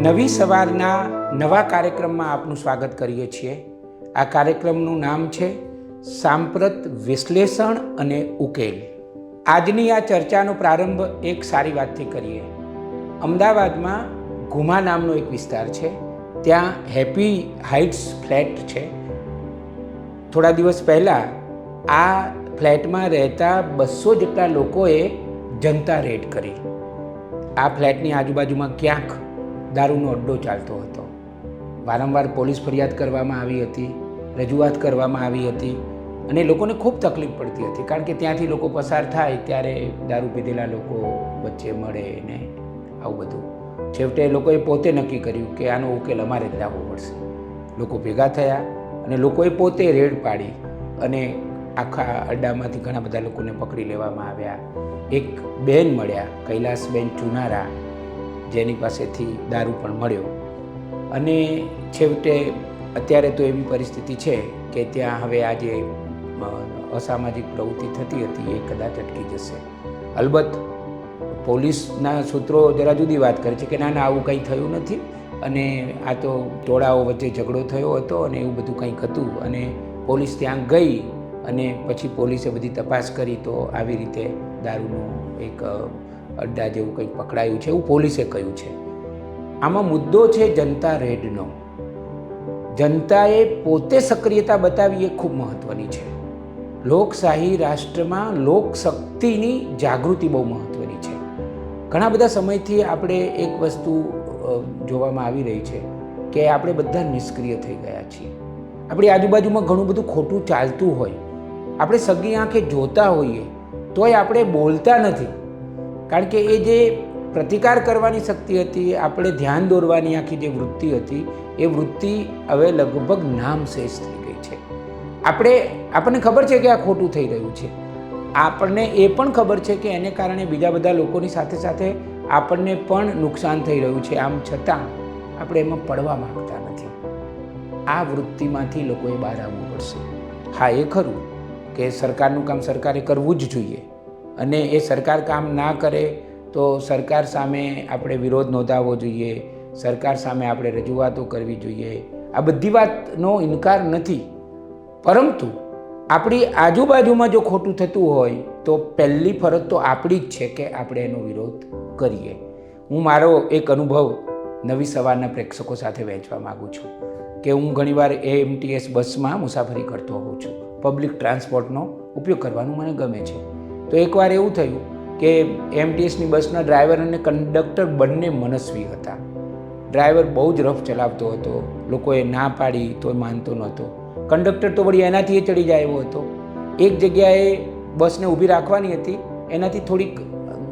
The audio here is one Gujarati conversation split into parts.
નવી સવારના નવા કાર્યક્રમમાં આપનું સ્વાગત કરીએ છીએ. આ કાર્યક્રમનું નામ છે સાંપ્રત વિશ્લેષણ અને ઉકેલ. આજની આ ચર્ચાનો પ્રારંભ એક સારી વાતથી કરીએ. અમદાવાદમાં ઘુમા નામનો એક વિસ્તાર છે. ત્યાં હેપી હાઇટ્સ ફ્લેટ છે. થોડા દિવસ પહેલાં આ ફ્લેટમાં રહેતા બસો જેટલા લોકોએ જનતા રેડ કરી. આ ફ્લેટની આજુબાજુમાં ક્યાંક દારૂનો અડ્ડો ચાલતો હતો. વારંવાર પોલીસ ફરિયાદ કરવામાં આવી હતી, રજૂઆત કરવામાં આવી હતી અને લોકોને ખૂબ તકલીફ પડતી હતી. કારણ કે ત્યાંથી લોકો પસાર થાય ત્યારે દારૂ પીધેલા લોકો વચ્ચે મળે ને આવું બધું. છેવટે લોકોએ પોતે નક્કી કર્યું કે આનો ઉકેલ અમારે જ લાવવો પડશે. લોકો ભેગા થયા અને લોકોએ પોતે રેડ પાડી અને આખા અડ્ડામાંથી ઘણા બધા લોકોને પકડી લેવામાં આવ્યા. એક બેન મળ્યા, કૈલાસબેન ચુનારા. જેની પાસેથી દારૂ પણ મળ્યો. અને છેવટે અત્યારે તો એવી પરિસ્થિતિ છે કે ત્યાં હવે આજે જે અસામાજિક પ્રવૃત્તિ થતી હતી, એ કદાચ અટકી જશે. અલબત્ત પોલીસના સૂત્રો જરા જુદી વાત કરે છે કે ના ના, આવું કંઈ થયું નથી. અને આ તો ટોળાઓ વચ્ચે ઝઘડો થયો હતો અને એવું બધું કંઈક હતું. અને પોલીસ ત્યાં ગઈ અને પછી પોલીસે બધી તપાસ કરી તો આવી રીતે દારૂનું એક અડ્ડા જેવું કંઈક પકડાયું છે એવું પોલીસે કહ્યું છે. આમાં મુદ્દો છે જનતા રેડનો. જનતાએ પોતે સક્રિયતા બતાવી એ ખૂબ મહત્ત્વની છે. લોકશાહી રાષ્ટ્રમાં લોકશક્તિની જાગૃતિ બહુ મહત્ત્વની છે. ઘણા બધા સમયથી આપણે એક વસ્તુ જોવામાં આવી રહી છે કે આપણે બધા નિષ્ક્રિય થઈ ગયા છીએ. આપણી આજુબાજુમાં ઘણું બધું ખોટું ચાલતું હોય. આપણે સગી આંખે જોતા હોઈએ, તોય આપણે બોલતા નથી. કારણ કે એ જે પ્રતિકાર કરવાની શક્તિ હતી, આપણે ધ્યાન દોરવાની આખી જે વૃત્તિ હતી, એ વૃત્તિ હવે લગભગ નામ શેષ થઈ ગઈ છે. આપણે, આપણને ખબર છે કે આ ખોટું થઈ રહ્યું છે. આપણને એ પણ ખબર છે કે એને કારણે બીજા બધા લોકોની સાથે સાથે આપણને પણ નુકસાન થઈ રહ્યું છે. આમ છતાં, આપણે એમાં પડવા માંગતા નથી. આ વૃત્તિમાંથી લોકોએ બહાર આવવું પડશે. હા, એ ખરું કે સરકારનું કામ સરકારે કરવું જ જોઈએ. અને એ સરકાર કામ ના કરે તો સરકાર સામે આપણે વિરોધ નોંધાવવો જોઈએ. સરકાર સામે આપણે રજૂઆતો કરવી જોઈએ. આ બધી વાતનો ઇનકાર નથી. પરંતુ આપણી આજુબાજુમાં જો ખોટું થતું હોય તો પહેલી ફરજ તો આપણી જ છે કે આપણે એનો વિરોધ કરીએ. હું મારો એક અનુભવ નવી સવારના પ્રેક્ષકો સાથે વહેંચવા માગું છું કે હું ઘણીવાર એએમટીએસ બસમાં મુસાફરી કરતો હોઉં છું. પબ્લિક ટ્રાન્સપોર્ટનો ઉપયોગ કરવાનું મને ગમે છે. તો એકવાર એવું થયું કે એમટીએસની બસના ડ્રાઈવર અને કંડક્ટર બંને મનસ્વી હતા. ડ્રાઈવર બહુ જ રફ ચલાવતો હતો, લોકોએ ના પાડી તોય માનતો નહોતો. કંડક્ટર તો વળી એનાથી એ ચડી જાય એવો હતો. એક જગ્યાએ બસને ઊભી રાખવાની હતી, એનાથી થોડીક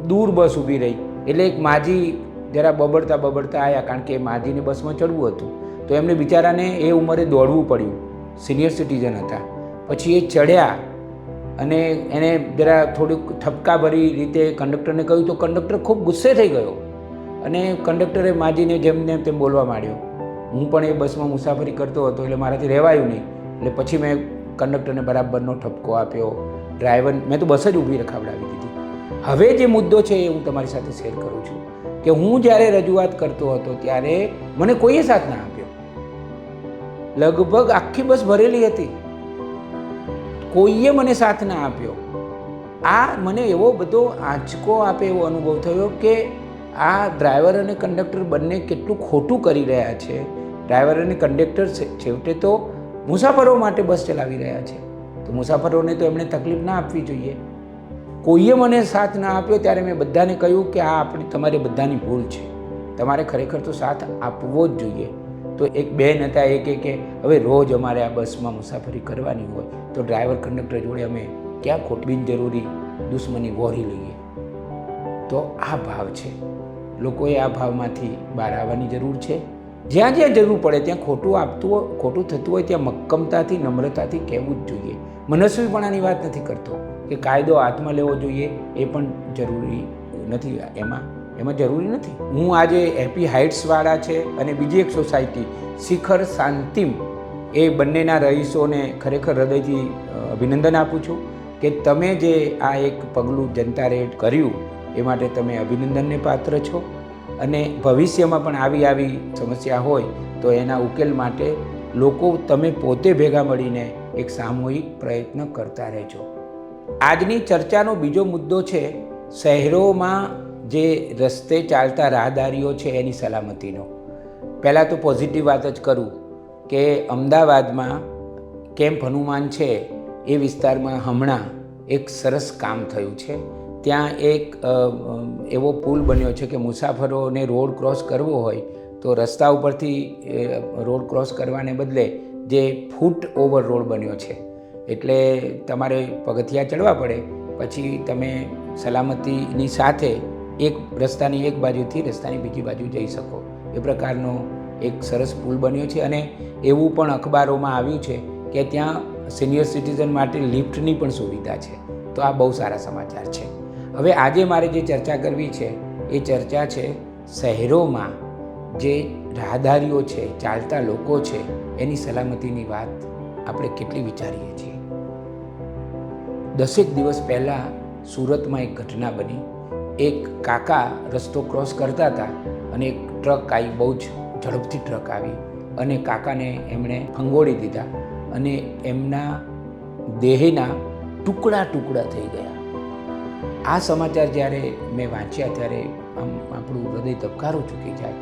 દૂર બસ ઊભી રહી. એટલે એક માજી જરા બબડતા બબડતા આવ્યા કારણ કે માજીને બસમાં ચડવું હતું. તો એમને બિચારાને એ ઉંમરે દોડવું પડ્યું. સિનિયર સિટીઝન હતા. પછી એ ચડ્યા અને એને જરા થોડુંક ઠપકાભરી રીતે કંડક્ટરને કહ્યું તો કંડક્ટર ખૂબ ગુસ્સે થઈ ગયો. અને કંડક્ટરે માજીને જેમને તેમ બોલવા માંડ્યો. હું પણ એ બસમાં મુસાફરી કરતો હતો એટલે મારાથી રહેવાયું નહીં. એટલે પછી મેં કંડક્ટરને બરાબરનો ઠપકો આપ્યો. ડ્રાઈવર, મેં તો બસ જ ઊભી રખાવડાવી દીધી. હવે જે મુદ્દો છે એ હું તમારી સાથે શેર કરું છું કે હું જ્યારે રજૂઆત કરતો હતો ત્યારે મને કોઈએ સાથ ના આપ્યો? લગભગ આખી બસ ભરેલી હતી. કોઈએ મને સાથ ના આપ્યો. આ મને એવો બધો આંચકો આપે એવો અનુભવ થયો કે આ ડ્રાઈવર અને કંડક્ટર બંને કેટલું ખોટું કરી રહ્યા છે. ડ્રાઈવર અને કંડક્ટર છેવટે તો મુસાફરો માટે બસ ચલાવી રહ્યા છે. તો મુસાફરોને તો એમણે તકલીફ ના આપવી જોઈએ. કોઈએ મને સાથ ના આપ્યો ત્યારે મેં બધાને કહ્યું કે આ આપણી, તમારી બધાની ભૂલ છે. તમારે ખરેખર તો સાથ આપવો જ જોઈએ. તો એક બેન હતા, એ કે હવે રોજ અમારે આ બસમાં મુસાફરી કરવાની હોય તો ડ્રાઈવર, કંડક્ટર જોડે અમે ક્યાં ખોટ બિનજરૂરી દુશ્મની વોરી લઈએ? તો આ ભાવ છે. લોકોએ આ ભાવમાંથી બહાર આવવાની જરૂર છે. જ્યાં જ્યાં જરૂર પડે ત્યાં ખોટું આપતું હોય ખોટું થતું હોય ત્યાં મક્કમતાથી, નમ્રતાથી કહેવું જ જોઈએ. મનસ્વીપણાની વાત નથી કરતો કે કાયદો હાથમાં લેવો જોઈએ, એ પણ જરૂરી નથી એમાં. એમાં જરૂરી નથી. હું આજે હેપી હાઇટ્સવાળા છે અને બીજી એક સોસાયટી શિખર શાંતિમ, એ બંનેના રહીશોને ખરેખર હૃદયથી અભિનંદન આપું છું કે તમે જે આ એક પગલું જનતા રેડ કર્યું, એ માટે તમે અભિનંદનને પાત્ર છો. અને ભવિષ્યમાં પણ આવી આવી સમસ્યા હોય, તો એના ઉકેલ માટે લોકો તમે પોતે ભેગા મળીને એક સામૂહિક પ્રયત્ન કરતા રહેજો. આજની ચર્ચાનો બીજો મુદ્દો છે, શહેરોમાં જે રસ્તે ચાલતા રાહદારીઓ છે એની સલામતીનો. પહેલાં તો પોઝિટિવ વાત જ કરું કે અમદાવાદમાં કેમ્પ હનુમાન છે એ વિસ્તારમાં હમણાં એક સરસ કામ થયું છે. ત્યાં એક એવો પુલ બન્યો છે કે મુસાફરોને રોડ ક્રોસ કરવો હોય તો રસ્તા ઉપરથી રોડ ક્રોસ કરવાને બદલે જે ફૂટ ઓવર રોડ બન્યો છે. એટલે તમારે પગથિયા ચડવા પડે, પછી તમે સલામતીની સાથે એક રસ્તાની એક બાજુથી રસ્તાની બીજી બાજુ જઈ શકો. એ પ્રકારનો એક સરસ પુલ બન્યો છે અને એવું પણ અખબારોમાં આવ્યું છે કે ત્યાં સિનિયર સિટીઝન માટે લિફ્ટની પણ સુવિધા છે. તો આ બહુ સારા સમાચાર છે. હવે આજે મારે જે ચર્ચા કરવી છે, એ ચર્ચા છે શહેરોમાં જે રાહદારીઓ છે, ચાલતા લોકો છે, એની સલામતીની વાત આપણે કેટલી વિચારીએ છીએ. દસેક દિવસ પહેલાં સુરતમાં એક ઘટના બની. એક કાકા રસ્તો ક્રોસ કરતા હતા અને એક ટ્રક આવી બહુ જ ઝડપથી ટ્રક આવી અને કાકાને એમણે ફંગોળી દીધા અને એમના દેહના ટુકડા ટુકડા થઈ ગયા. આ સમાચાર જ્યારે મેં વાંચ્યા ત્યારે આમ આપણું હૃદય ધબકારો ચૂકી જાય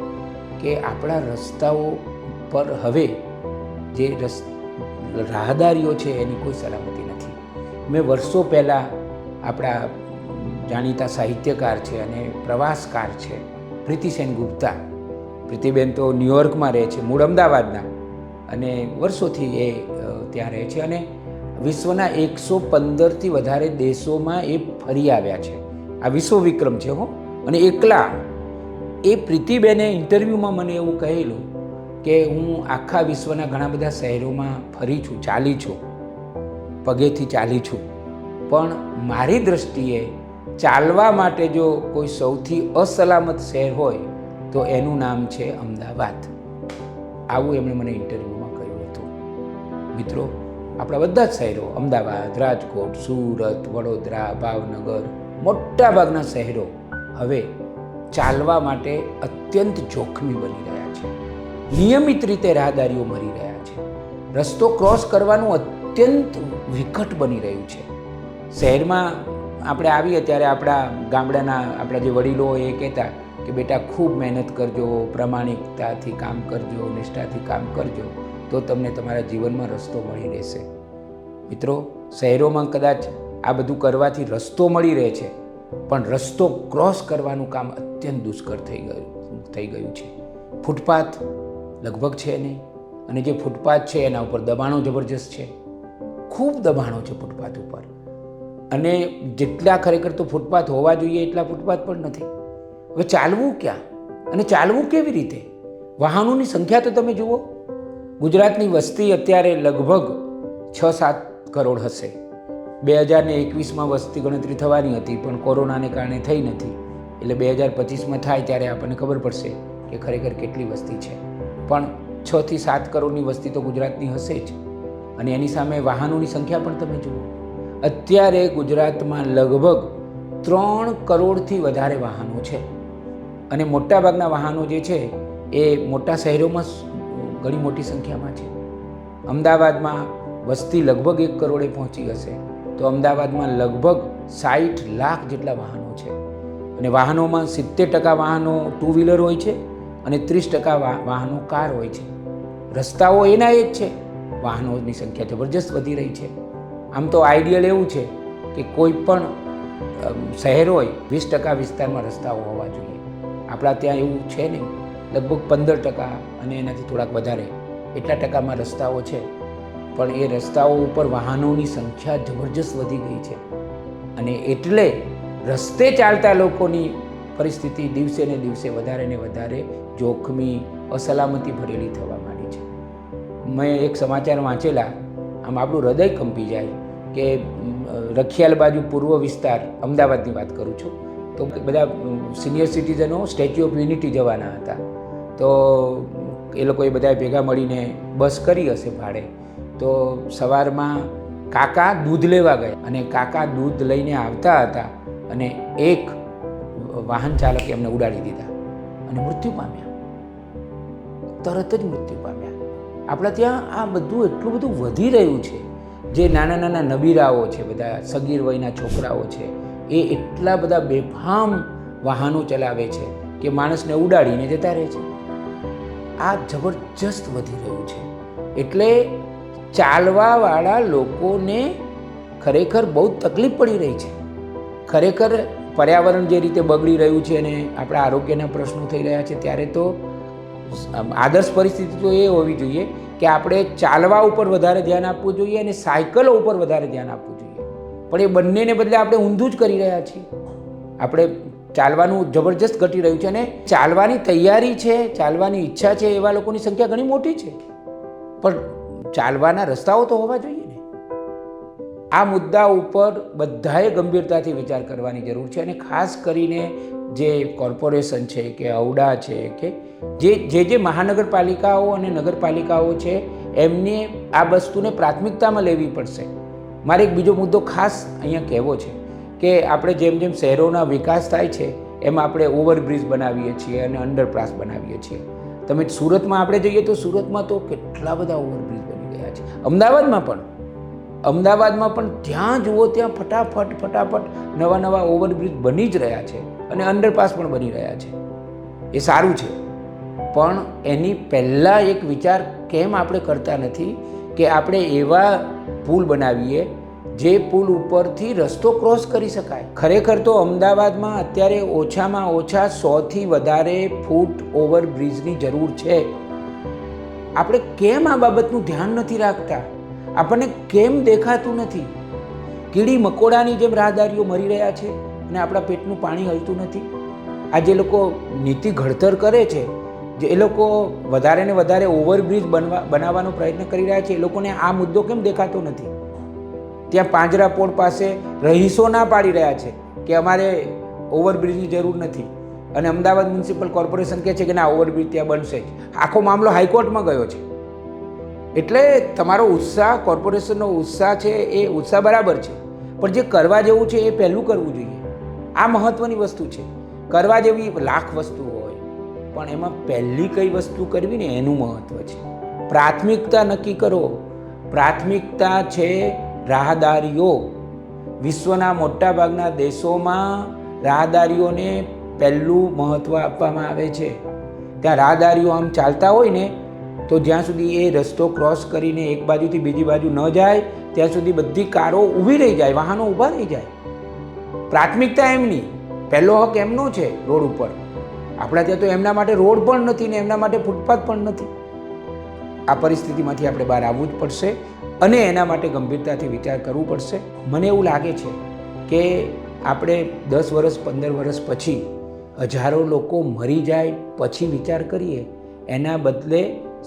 કે આપણા રસ્તાઓ પર હવે જે રસ, રાહદારીઓ છે એની કોઈ સલામતી નથી. મેં વર્ષો પહેલાં આપણા જાણીતા સાહિત્યકાર છે અને પ્રવાસકાર છે. પ્રીતિસેન ગુપ્તા પ્રીતિબેન તો ન્યુયોર્કમાં રહે છે, મૂળ અમદાવાદના. અને વર્ષોથી એ ત્યાં રહે છે અને વિશ્વના એકસો પંદરથી વધારે દેશોમાં એ ફરી આવ્યા છે. આ વિશ્વ વિક્રમ છે હો. અને એકલા. એ પ્રીતિબેને ઇન્ટરવ્યૂમાં મને એવું કહેલું કે હું આખા વિશ્વના ઘણા બધા શહેરોમાં ફરી છું, ચાલી છું. પગેથી ચાલી છું. પણ મારી દૃષ્ટિએ ચાલવા માટે જો કોઈ સૌથી અસલામત શહેર હોય, તો એનું નામ છે અમદાવાદ. આવું એમણે મને ઇન્ટરવ્યૂમાં કહ્યું હતું. મિત્રો, આપણા બધા જ શહેરો, અમદાવાદ, રાજકોટ, સુરત, વડોદરા, ભાવનગર મોટાભાગના શહેરો, હવે ચાલવા માટે અત્યંત જોખમી બની રહ્યા છે. નિયમિત રીતે રાહદારીઓ મરી રહ્યા છે. રસ્તો ક્રોસ કરવાનું અત્યંત વિકટ બની રહ્યું છે. શહેરમાં આપણે આવીએ ત્યારે આપણા ગામડાના આપણા જે વડીલો હોય એ કહેતા કે બેટા ખૂબ મહેનત કરજો, પ્રમાણિકતાથી કામ કરજો, નિષ્ઠાથી કામ કરજો, તો તમને તમારા જીવનમાં રસ્તો મળી રહેશે. મિત્રો, શહેરોમાં કદાચ આ બધું કરવાથી રસ્તો મળી રહે છે, પણ રસ્તો ક્રોસ કરવાનું કામ અત્યંત દુષ્કર થઈ ગયું થઈ ગયું છે. ફૂટપાથ લગભગ છે નહીં, અને જે ફૂટપાથ છે એના ઉપર દબાણો જબરજસ્ત છે. ખૂબ દબાણો છે ફૂટપાથ ઉપર. અને જેટલા ખરેખર તો ફૂટપાથ હોવા જોઈએ એટલા ફૂટપાથ પણ નથી. હવે ચાલવું ક્યાં? અને ચાલવું કેવી રીતે? વાહનોની સંખ્યા તો તમે જુઓ. ગુજરાતની વસ્તી અત્યારે લગભગ છ સાત કરોડ હશે. બે હજાર ને એકવીસમાં વસ્તી ગણતરી થવાની હતી, પણ કોરોનાને કારણે થઈ નથી. એટલે બે હજાર પચીસમાં થાય ત્યારે આપણને ખબર પડશે કે ખરેખર કેટલી વસ્તી છે. પણ છથી સાત કરોડની વસ્તી તો ગુજરાતની હશે જ. અને એની સામે વાહનોની સંખ્યા પણ તમે જુઓ. અત્યારે ગુજરાતમાં લગભગ ત્રણ કરોડથી વધારે વાહનો છે. અને મોટાભાગના વાહનો જે છે, એ મોટા શહેરોમાં ઘણી મોટી સંખ્યામાં છે. અમદાવાદમાં વસ્તી લગભગ એક કરોડે પહોંચી હશે, તો અમદાવાદમાં લગભગ સાઠ લાખ જેટલા વાહનો છે. અને વાહનોમાં સિત્તેર ટકા વાહનો ટુ વ્હીલર હોય છે અને ત્રીસ ટકા વાહનો કાર હોય છે. રસ્તાઓ એના એ જ છે. વાહનોની સંખ્યા જબરજસ્ત વધી રહી છે. આમ તો આઈડિયલ એવું છે કે કોઈ પણ શહેર હોય, વીસ ટકા વિસ્તારમાં રસ્તાઓ હોવા જોઈએ. આપણા ત્યાં એવું છે નહીં. લગભગ પંદર ટકા અને એનાથી થોડાક વધારે એટલા ટકામાં રસ્તાઓ છે. પણ એ રસ્તાઓ ઉપર વાહનોની સંખ્યા જબરજસ્ત વધી ગઈ છે. અને એટલે રસ્તે ચાલતા લોકોની પરિસ્થિતિ દિવસે ને દિવસે વધારે ને વધારે જોખમી, અસલામતી ભરેલી થવા માંડી છે. મેં એક સમાચાર વાંચેલા. આમ આપણું હૃદય કંપી જાય. કે રખિયાલ બાજુ પૂર્વ વિસ્તાર અમદાવાદની વાત કરું છું, તો બધા સિનિયર સિટીઝનો સ્ટેચ્યુ ઓફ યુનિટી જવાના હતા. તો, એ લોકોએ બધાએ ભેગા મળીને બસ કરી હશે ભાડે. તો સવારમાં કાકા દૂધ લેવા ગયા અને કાકા દૂધ લઈને આવતા હતા અને એક વાહન ચાલકે એમને ઉડાડી દીધા અને મૃત્યુ પામ્યા. તરત જ મૃત્યુ પામ્યા. આપણા ત્યાં આ બધું એટલું બધું વધી રહ્યું છે. જે નાના નાના નબીરાઓ છે, બધા સગીર વયના છોકરાઓ છે, એ એટલા બધા બેફામ વાહનો ચલાવે છે કે માણસને ઉડાડીને જતા રહે છે. આ જબરજસ્ત વધી રહ્યું છે. એટલે ચાલવાવાળા લોકોને ખરેખર બહુ તકલીફ પડી રહી છે. ખરેખર પર્યાવરણ જે રીતે બગડી રહ્યું છે અને આપણા આરોગ્યના પ્રશ્નો થઈ રહ્યા છે, ત્યારે તો આદર્શ પરિસ્થિતિ તો એ હોવી જોઈએ કે આપણે ચાલવા ઉપર વધારે ધ્યાન આપવું જોઈએ અને સાયકલો ઉપર વધારે ધ્યાન આપવું જોઈએ. પણ એ બંનેને બદલે આપણે ઊંધું જ કરી રહ્યા છીએ. આપણે ચાલવાનું જબરજસ્ત ઘટી રહ્યું છે અને ચાલવાની તૈયારી છે, ચાલવાની ઈચ્છા છે એવા લોકોની સંખ્યા ઘણી મોટી છે. પણ ચાલવાના રસ્તાઓ તો હોવા જોઈએ ને. આ મુદ્દા ઉપર બધાએ ગંભીરતાથી વિચાર કરવાની જરૂર છે અને ખાસ કરીને જે કોર્પોરેશન છે કે ઔડા છે કે જે જે જે મહાનગરપાલિકાઓ અને નગરપાલિકાઓ છે, એમને આ વસ્તુને પ્રાથમિકતામાં લેવી પડશે. મારે એક બીજો મુદ્દો ખાસ અહીંયા કહેવો છે કે આપણે જેમ જેમ શહેરોના વિકાસ થાય છે, એમ આપણે ઓવરબ્રિજ બનાવીએ છીએ અને અંડરપાસ બનાવીએ છીએ. તમે સુરતમાં આપણે જઈએ તો સુરતમાં તો કેટલા બધા ઓવરબ્રિજ બની ગયા છે. અમદાવાદમાં પણ. અમદાવાદમાં પણ જ્યાં જુઓ ત્યાં ફટાફટ ફટાફટ નવા નવા ઓવરબ્રિજ બની જ રહ્યા છે અને અંડરપાસ પણ બની રહ્યા છે. એ સારું છે. પણ એની પહેલાં એક વિચાર કેમ આપણે કરતા નથી કે આપણે એવા પુલ બનાવીએ જે પુલ ઉપરથી રસ્તો ક્રોસ કરી શકાય? ખરેખર તો અમદાવાદમાં અત્યારે ઓછામાં ઓછા સોથી વધારે ફૂટ ઓવરબ્રિજની જરૂર છે. આપણે કેમ આ બાબતનું ધ્યાન નથી રાખતા? આપણને કેમ દેખાતું નથી? કીડી મકોડાની જેમ રાહદારીઓ મરી રહ્યા છે અને આપણા પેટનું પાણી હલતું નથી? આ જે લોકો નીતિ ઘડતર કરે છે. જે એ લોકો વધારે ને વધારે ઓવરબ્રિજ બનવા, બનાવવાનો પ્રયત્ન કરી રહ્યા છે, એ લોકોને આ મુદ્દો કેમ દેખાતો નથી? ત્યાં પાંજરાપોળ પાસે રહીશો ના પાડી રહ્યા છે કે અમારે ઓવરબ્રિજની જરૂર નથી. અને અમદાવાદ મ્યુનિસિપલ કોર્પોરેશન કહે છે કે ના, ઓવરબ્રિજ ત્યાં બનશે જ. આખો મામલો હાઈકોર્ટમાં ગયો છે. એટલે તમારો ઉત્સાહ, કોર્પોરેશનનો ઉત્સાહ છે એ ઉત્સાહ બરાબર છે. પણ જે કરવા જેવું છે એ પહેલું કરવું જોઈએ. આ મહત્ત્વની વસ્તુ છે. કરવા જેવી લાખ વસ્તુઓ પણ એમાં પહેલી કઈ વસ્તુ કરવી ને એનું મહત્ત્વ છે. પ્રાથમિકતા નક્કી કરો. પ્રાથમિકતા છે રાહદારીઓ. વિશ્વના મોટાભાગના દેશોમાં રાહદારીઓને પહેલું મહત્ત્વ આપવામાં આવે છે. ત્યાં રાહદારીઓ આમ ચાલતા હોય ને, તો જ્યાં સુધી એ રસ્તો ક્રોસ કરીને એક બાજુથી બીજી બાજુ ન જાય, ત્યાં સુધી બધી કારો ઊભી રહી જાય, વાહનો ઊભા રહી જાય. પ્રાથમિકતા એમની. પહેલો હક એમનો છે રોડ ઉપર. આપણા ત્યાં તો એમના માટે રોડ પણ નથી ને એમના માટે ફૂટપાથ પણ નથી. આ પરિસ્થિતિમાંથી આપણે બહાર આવવું જ પડશે અને એના માટે ગંભીરતાથી વિચાર કરવું પડશે. મને એવું લાગે છે કે આપણે દસ વર્ષ, પંદર વર્ષ પછી હજારો લોકો મરી જાય પછી વિચાર કરીએ, એના બદલે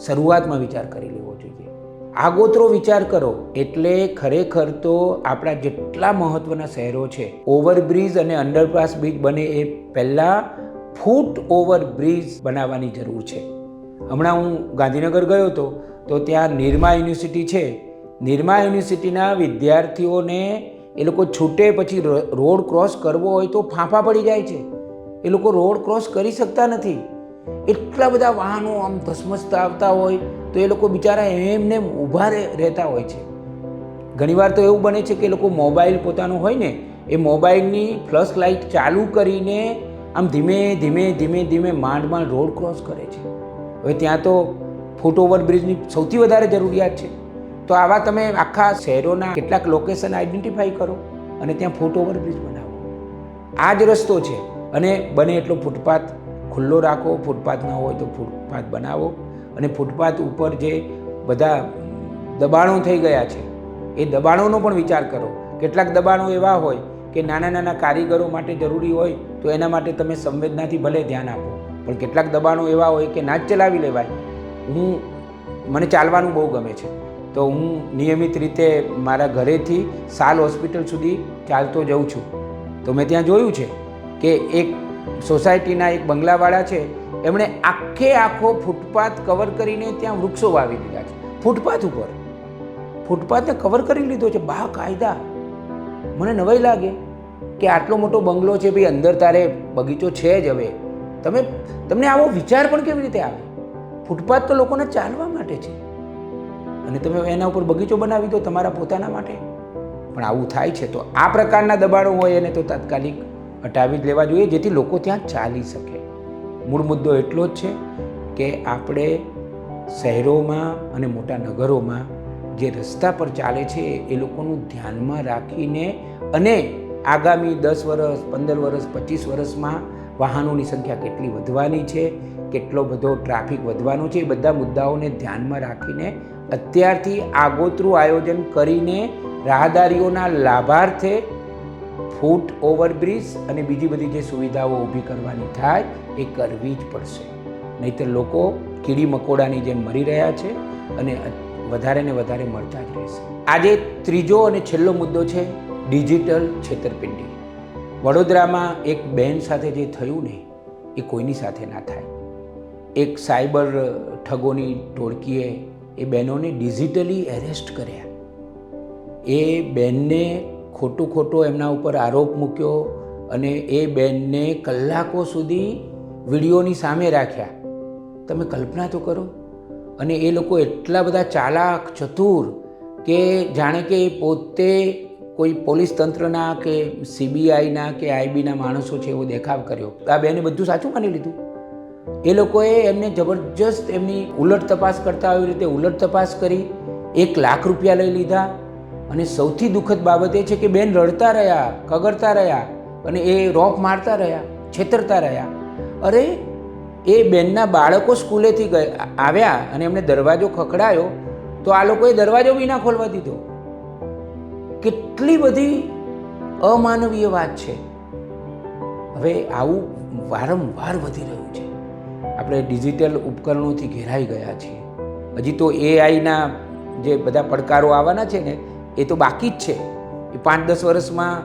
શરૂઆતમાં વિચાર કરી લેવો જોઈએ. આગોતરો વિચાર કરો એટલે ખરેખર તો આપણા જેટલા મહત્ત્વના શહેરો છે, ઓવરબ્રિજ અને અંડરપાસ બ્રિજ બને એ પહેલાં ફૂટ ઓવર બ્રિજ બનાવવાની જરૂર છે. હમણાં હું ગાંધીનગર ગયો હતો, તો ત્યાં નિરમા યુનિવર્સિટી છે. નિરમા યુનિવર્સિટીના વિદ્યાર્થીઓને એ લોકો છૂટે પછી રોડ ક્રોસ કરવો હોય તો ફાંફા પડી જાય છે. એ લોકો રોડ ક્રોસ કરી શકતા નથી. એટલા બધા વાહનો આમ ધસમસતા આવતા હોય, તો એ લોકો બિચારા એમને ઊભા રહે- રહેતા હોય છે. ઘણીવાર તો એવું બને છે કે એ લોકો મોબાઈલ પોતાનો હોય ને, એ મોબાઈલની ફ્લશ લાઇટ ચાલુ કરીને આમ ધીમે ધીમે ધીમે ધીમે માંડ માંડ રોડ ક્રોસ કરે છે. હવે ત્યાં તો ફૂટ ઓવરબ્રિજની સૌથી વધારે જરૂરિયાત છે. તો આવા તમે આખા શહેરોના કેટલાક લોકેશન આઈડેન્ટિફાઈ કરો અને ત્યાં ફૂટ ઓવરબ્રિજ બનાવો. આ જ રસ્તો છે. અને બને એટલો ફૂટપાથ ખુલ્લો રાખો, ફૂટપાથ ન હોય તો ફૂટપાથ બનાવો. અને ફૂટપાથ ઉપર જે બધા દબાણો થઈ ગયા છે, એ દબાણોનો પણ વિચાર કરો. કેટલાક દબાણો એવા હોય કે નાના નાના કારીગરો માટે જરૂરી હોય તો એના માટે તમે સંવેદનાથી ભલે ધ્યાન આપો. પણ કેટલાક દબાણો એવા હોય કે ના જ ચલાવી લેવાય. હું, મને ચાલવાનું બહુ ગમે છે. તો હું નિયમિત રીતે મારા ઘરેથી સાલ હોસ્પિટલ સુધી ચાલતો જઉં છું. તો મેં ત્યાં જોયું છે કે એક સોસાયટીના એક બંગલાવાળા છે, એમણે આખે આખો ફૂટપાથ કવર કરીને ત્યાં વૃક્ષો વાવી દીધા છે. ફૂટપાથ ઉપર. ફૂટપાથને કવર કરી લીધો છે. બા કાયદા. મને નવાઈ લાગે. કે આટલો મોટો બંગલો છે ભાઈ, અંદર તારે બગીચો છે જ હવે. તમે, તમને આવો વિચાર પણ કેવી રીતે આવે? ફૂટપાથ તો લોકોને ચાલવા માટે છે. અને તમે એના ઉપર બગીચો બનાવી દો તમારા પોતાના માટે. પણ આવું થાય છે તો આ પ્રકારના દબાણો હોય એને તો તાત્કાલિક હટાવી જ લેવા જોઈએ, જેથી લોકો ત્યાં ચાલી શકે. મૂળ મુદ્દો એટલો જ છે કે આપણે શહેરોમાં અને મોટા નગરોમાં જે રસ્તા પર ચાલે છે એ લોકોનું ધ્યાનમાં રાખીને અને આગામી દસ વર્ષ પંદર વર્ષ પચીસ વર્ષમાં વાહનોની સંખ્યા કેટલી વધવાની છે, કેટલો બધો ટ્રાફિક વધવાનો છે, એ બધા મુદ્દાઓને ધ્યાનમાં રાખીને અત્યારથી આગોતરું આયોજન કરીને રાહદારીઓના લાભાર્થે ફૂટ ઓવરબ્રિજ અને બીજી બધી જે સુવિધાઓ ઊભી કરવાની થાય, એ કરવી જ પડશે. નહીંતર લોકો કીડી મકોડાની જેમ મરી રહ્યા છે અને વધારે ને વધારે મળતા જ રહેશે. આજે ત્રીજો અને છેલ્લો મુદ્દો છે ડિજિટલ છેતરપિંડી. વડોદરામાં એક બેન સાથે જે થયું ને, એ કોઈની સાથે ના થાય. એક સાયબર ઠગોની ટોળકીએ એ બહેનોને ડિજિટલી એરેસ્ટ કર્યા. એ બેનને ખોટું ખોટો એમના ઉપર આરોપ મૂક્યો અને એ બેનને કલાકો સુધી વિડીયોની સામે રાખ્યા. તમે કલ્પના તો કરો. અને એ લોકો એટલા બધા ચાલાક, ચતુર કે જાણે કે પોતે કોઈ પોલીસ તંત્રના કે સીબીઆઈના કે આઈબીના માણસો છે એવો દેખાવ કર્યો. આ બેને બધું સાચું માની લીધું? એ લોકોએ એમને જબરજસ્ત એમની ઉલટ તપાસ કરતા આવી રીતે ઉલટ તપાસ કરી, એક લાખ રૂપિયા લઈ લીધા અને સૌથી દુઃખદ બાબત એ છે કે બેન રડતા રહ્યા, કગરતા રહ્યા અને એ રોપ મારતા રહ્યા, છેતરતા રહ્યા. અરે, એ બેનના બાળકો સ્કૂલેથી ગયા, આવ્યા અને એમને દરવાજો ખખડાયો, તો આ લોકોએ દરવાજો બી ના ખોલવા દીધો. કેટલી બધી અમાનવીય વાત છે. હવે આવું વારંવાર વધી રહ્યું છે. આપણે ડિજિટલ ઉપકરણોથી ઘેરાઈ ગયા છીએ. હજી તો એઆઈના જે બધા પડકારો આવવાના છે ને, એ તો બાકી જ છે. એ પાંચ દસ વર્ષમાં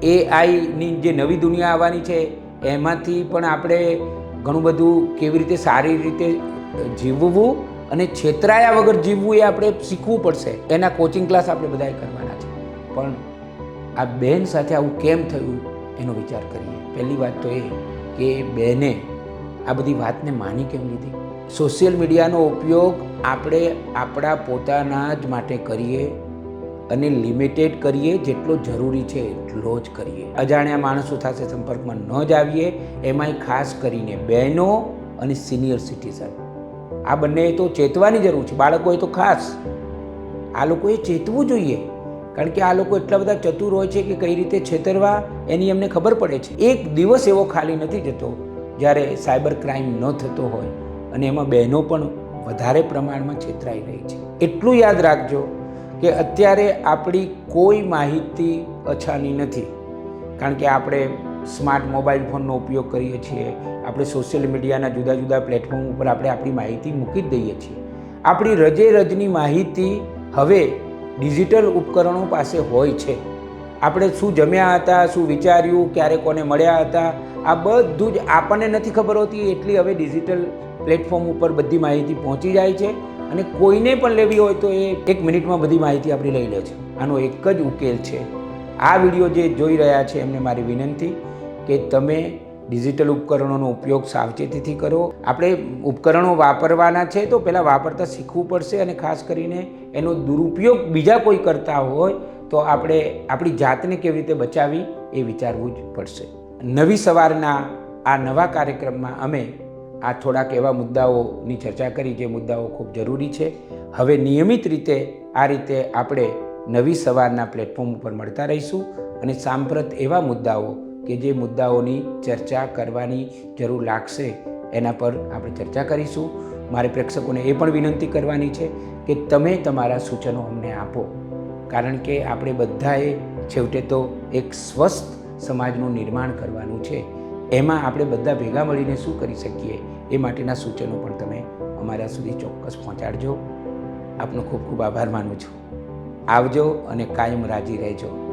એઆઈની જે નવી દુનિયા આવવાની છે, એમાંથી પણ આપણે ઘણું બધું કેવી રીતે સારી રીતે જીવવું અને છેતરાયા વગર જીવવું એ આપણે શીખવું પડશે. એના કોચિંગ ક્લાસ આપણે બધાએ કરવાના છે. પણ આ બેન સાથે આવું કેમ થયું એનો વિચાર કરીએ. પહેલી વાત તો એ કે બેને આ બધી વાતને માની કેમ લીધી? સોશિયલ મીડિયાનો ઉપયોગ આપણે આપણા પોતાના જ માટે કરીએ અને લિમિટેડ કરીએ જેટલો જરૂરી છે એટલો જ કરીએ. અજાણ્યા માણસો સાથે સંપર્કમાં ન જ આવીએ, એમાંય ખાસ કરીને બહેનો અને સિનિયર સિટીઝન. આ બંને તો ચેતવાની જરૂર છે. બાળકોએ તો ખાસ. આ લોકોએ ચેતવું જોઈએ. કારણ કે આ લોકો એટલા બધા ચતુર હોય છે કે કઈ રીતે છેતરવા, એની એમને ખબર પડે છે. એક દિવસ એવો ખાલી નથી જતો જ્યારે સાયબર ક્રાઇમ ન થતો હોય અને એમાં બહેનો પણ વધારે પ્રમાણમાં છેતરાઈ રહી છે. એટલું યાદ રાખજો કે અત્યારે આપણી કોઈ માહિતી અછાની નથી. કારણ કે આપણે સ્માર્ટ મોબાઈલ ફોનનો ઉપયોગ કરીએ છીએ, આપણે સોશિયલ મીડિયાના જુદા જુદા પ્લેટફોર્મ ઉપર આપણે આપણી માહિતી મૂકી જ દઈએ છીએ. આપણી રજે રજની માહિતી હવે ડિજિટલ ઉપકરણો પાસે હોય છે. આપણે શું જમ્યા હતા, શું વિચાર્યું, ક્યારે કોને મળ્યા હતા, આ બધું જ આપણને નથી ખબર હોતી, એટલી હવે ડિજિટલ પ્લેટફોર્મ ઉપર બધી માહિતી પહોંચી જાય છે અને કોઈને પણ લેવી હોય તો એ એક મિનિટમાં બધી માહિતી આપણી લઈ લે છે. આનો એક જ ઉકેલ છે. આ વીડિયો જે જોઈ રહ્યા છે એમને મારી વિનંતી કે તમે ડિજિટલ ઉપકરણોનો ઉપયોગ સાવચેતીથી કરો. આપણે ઉપકરણો વાપરવાના છે તો પહેલાં વાપરતા શીખવું પડશે અને ખાસ કરીને એનો દુરુપયોગ બીજા કોઈ કરતા હોય તો આપણે આપણી જાતને કેવી રીતે બચાવી એ વિચારવું જ પડશે. નવી સવારના આ નવા કાર્યક્રમમાં અમે આ થોડાક એવા મુદ્દાઓની ચર્ચા કરી જે મુદ્દાઓ ખૂબ જરૂરી છે. હવે નિયમિત રીતે આ રીતે આપણે નવી સવારના પ્લેટફોર્મ ઉપર મળતા રહીશું અને સાંપ્રત એવા મુદ્દાઓ કે જે મુદ્દાઓની ચર્ચા કરવાની જરૂર લાગશે, એના પર આપણે ચર્ચા કરીશું. મારે પ્રેક્ષકોને એ પણ વિનંતી કરવાની છે કે તમે તમારા સૂચનો અમને આપો. કારણ કે આપણે બધાએ છેવટે તો એક સ્વસ્થ સમાજનું નિર્માણ કરવાનું છે. એમાં આપણે બધા ભેગા મળીને શું કરી શકીએ, એ માટેના સૂચનો પણ તમે અમારા સુધી ચોક્કસ પહોંચાડજો. આપનો ખૂબ ખૂબ આભાર માનું છું. આવજો અને કાયમ રાજી રહેજો.